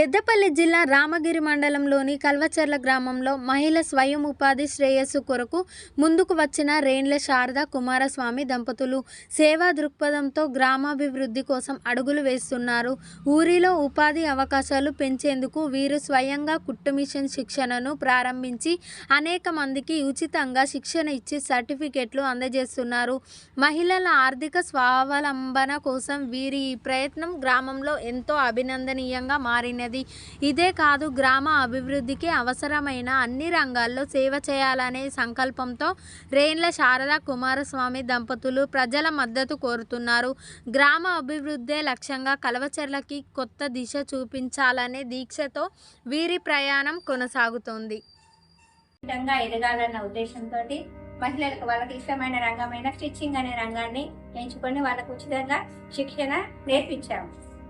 పెద్దపల్లి జిల్లా రామగిరి మండలంలోని కల్వచర్ల గ్రామంలో మహిళ స్వయం ఉపాధి శ్రేయస్సు కొరకు ముందుకు వచ్చిన రేండ్ల శారద కుమారస్వామి దంపతులు సేవా దృక్పథంతో గ్రామాభివృద్ధి కోసం అడుగులు వేస్తున్నారు. ఊరిలో ఉపాధి అవకాశాలు పెంచేందుకు వీరు స్వయంగా కుట్టు మిషన్ శిక్షణను ప్రారంభించి అనేక మందికి ఉచితంగా శిక్షణ ఇచ్చి సర్టిఫికెట్లు అందజేస్తున్నారు. మహిళల ఆర్థిక స్వావలంబన కోసం వీరి ఈ ప్రయత్నం గ్రామంలో ఎంతో అభినందనీయంగా మారినది. ఇదే కాదు గ్రామ అభివృద్ధికి అవసరమైన అన్ని రంగాల్లో సేవ చేయాలనే సంకల్పంతో రేన్ల శారదా కుమారస్వామి దంపతులు ప్రజల మద్దతు కోరుతున్నారు. గ్రామ అభివృద్ధే లక్ష్యంగా కలవచెర్లకి కొత్త దిశ చూపించాలనే దీక్షతో వీరి ప్రయాణం కొనసాగుతోంది. విధంగా ఎదగాలన్న ఉద్దేశంతో మహిళలకు వాళ్ళకి ఇష్టమైన రంగమైన స్టిచ్చింగ్ అనే రంగాన్ని ఎంచుకొని వాళ్ళకు ఉచితంగా శిక్షణ నేర్పించాము.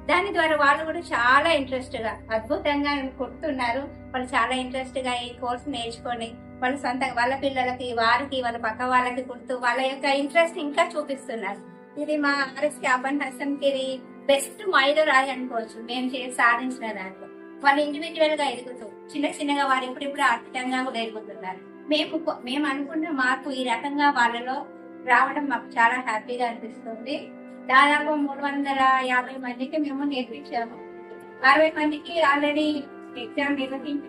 దాని ద్వారా వాళ్ళు కూడా చాలా ఇంట్రెస్ట్గా అద్భుతంగా కుడుతున్నారు వాళ్ళు చాలా ఇంట్రెస్ట్గా ఈ కోర్స్ నేర్చుకొని వాళ్ళు సొంత వాళ్ళ పిల్లలకి వారికి వాళ్ళ పక్క వాళ్ళకి కుడుతూ వాళ్ళ యొక్క ఇంట్రెస్ట్ ఇంకా చూపిస్తున్నారు. ఇది మా ఆర్ఎస్ క్యాబన్ హసన్ బెస్ట్ బెస్ట్ మైలురాయి అనుకోవచ్చు. మేము సాధించిన దాంట్లో. వాళ్ళు ఇండివిజువల్గా ఎదుగుతూ చిన్న చిన్నగా వారు ఇప్పుడిప్పుడు ఆర్థికంగా కూడా ఎదుగుతున్నారు. మేము మేము అనుకున్న మార్పు ఈ రకంగా వాళ్ళలో రావడం మాకు చాలా హ్యాపీగా అనిపిస్తుంది. దాదాపు మూడు వందల యాభై మందికి మేము నేర్పించాము. అరవై మందికి ఆల్రెడీ ఎగ్జామ్ నిర్వహించి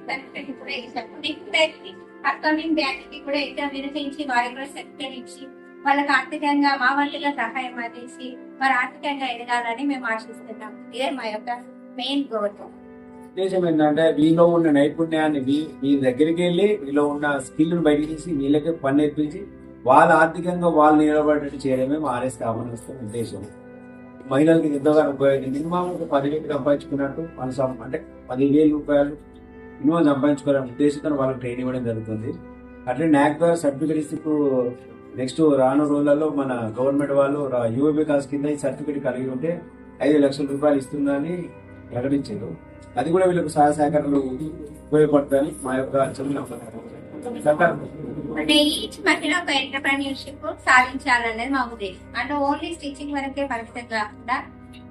కూడా ఇచ్చాము నెక్స్ట్ అప్కమింగ్ బ్యాచ్కి కూడా ఎగ్జామ్ నిర్వహించి వారికి కూడా సర్టిఫికేట్ ఇచ్చి వాళ్ళకి ఆర్థికంగా మా వంతుగా సహాయం అందించి వారు ఆర్థికంగా ఎదగాలని మేము ఆశిస్తున్నాం. ఇదే మా యొక్క మెయిన్ గోల్ ఉద్దేశం ఏంటంటే వీలో ఉన్న నైపుణ్యాన్ని మీ దగ్గరికి వెళ్ళి వీలో ఉన్న స్కిల్ బయట తీసి వీళ్ళకి పని నేర్పించి వాళ్ళ ఆర్థికంగా వాళ్ళు నిలబడేట్టు చేయడమే మా ఆర్ఎస్ కామన్ ఉద్దేశం. మహిళలకి ఎంతగానో ఉపయోగం మినిమం ఒక పదివేలు సంపాదించుకున్నట్టు వాళ్ళు సం- అంటే పదివేల రూపాయలు మినిమం సంపాదించుకోవాలనే ఉద్దేశంతో వాళ్ళకి ట్రైన్ ఇవ్వడం జరుగుతుంది. అట్లే నాక్ ద్వారా సర్టిఫికేట్ ఇస్తే ఇప్పుడు నెక్స్ట్ రాను రోజులలో మన గవర్నమెంట్ వాళ్ళు యువ వికాస్ కింద ఈ సర్టిఫికేట్ కలిగి ఉంటే ఐదు లక్షల రూపాయలు ఇస్తుందని ప్రకటించారు. అది కూడా వీళ్ళకు సహాయ సహకారాలు ఉపయోగపడతాయని మా యొక్క చిన్న అంటే ఈచ్ మహిళ ఒక ఎంటర్ప్రెన్యూర్షిప్ సాధించాలనేది మా ఉద్దేశం. అంటే ఓన్లీ స్టిచ్చింగ్ వరకే పరిమితం కాకుండా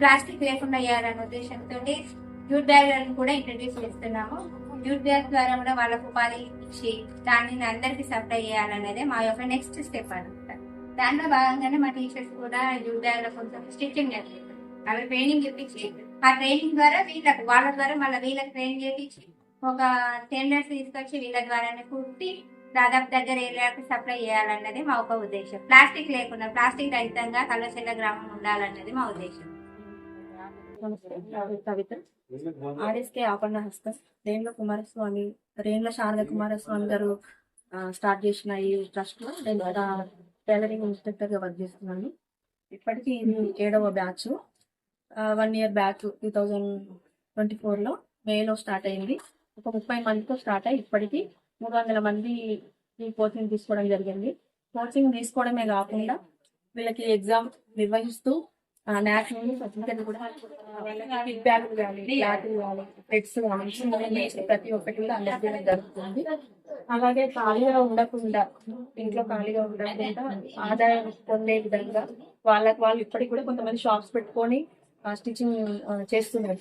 ప్లాస్టిక్ లేకుండా అయ్యారనే ఉద్దేశంతో యూత్ బ్యాగ్లను కూడా ఇంట్రడ్యూస్ చేస్తున్నాము. యూత్ బ్యాగ్ ద్వారా కూడా వాళ్ళకు ఉపాధి ఇచ్చి దానిని అందరికి సప్లై చేయాలనేది మా యొక్క నెక్స్ట్ స్టెప్ అనమాట దాంట్లో భాగంగానే మా టీచర్స్ కూడా యూత్ బ్యాగ్లో కొంచెం స్టిచ్చింగ్ నేర్పిస్తారు. అవి ట్రైనింగ్ ఇప్పించి ఆ ట్రైనింగ్ ద్వారా వీళ్ళకి వాళ్ళ ద్వారా మళ్ళీ వీళ్ళకి ట్రైనింగ్ చేయించి ఒక టెండర్స్ తీసుకొచ్చి వీళ్ళ ద్వారానే కుట్టి దాదాపు దగ్గర ఏరియాకు సప్లై చేయాలన్నది మా ఒక ఉద్దేశం. ప్లాస్టిక్ లేకుండా ప్లాస్టిక్ రహితంగా కల్లచెల్ల గ్రామం ఉండాలన్నది మా ఉద్దేశం. కవిత. ఆర్ఎస్కే ఆపన్న హస్తం. రేణుల కుమారస్వామి రేణుల శారద కుమారస్వామి గారు స్టార్ట్ చేసిన ఈ ట్రస్ట్లో నేను టైలరింగ్ ఇన్స్ట్రక్టర్గా వర్క్ చేస్తున్నాను. ఇప్పటికీ ఇది ఏడవ batch. One year back two thousand twenty ఫోర్లో మేలో స్టార్ట్ అయింది. ఒక ముప్పై మందితో స్టార్ట్ అయ్యి ఇప్పటికీ మూడు వందల మంది ఈ కోచింగ్ తీసుకోవడం జరిగింది. కోచింగ్ తీసుకోవడమే కాకుండా వీళ్ళకి ఎగ్జామ్ నిర్వహిస్తూ నాక్ సర్టిఫికెట్ కూడా కానీ కానీ పెట్స్ కానీ ప్రతి ఒక్కటి కూడా అందజేయడం జరుగుతుంది. అలాగే ఖాళీగా ఉండకుండా ఇంట్లో ఖాళీగా ఉండకుండా ఆదాయం పొందే విధంగా వాళ్ళకి వాళ్ళు ఇప్పటికి కూడా కొంతమంది షాప్స్ పెట్టుకొని స్టిచ్చింగ్ చేస్తున్నారు.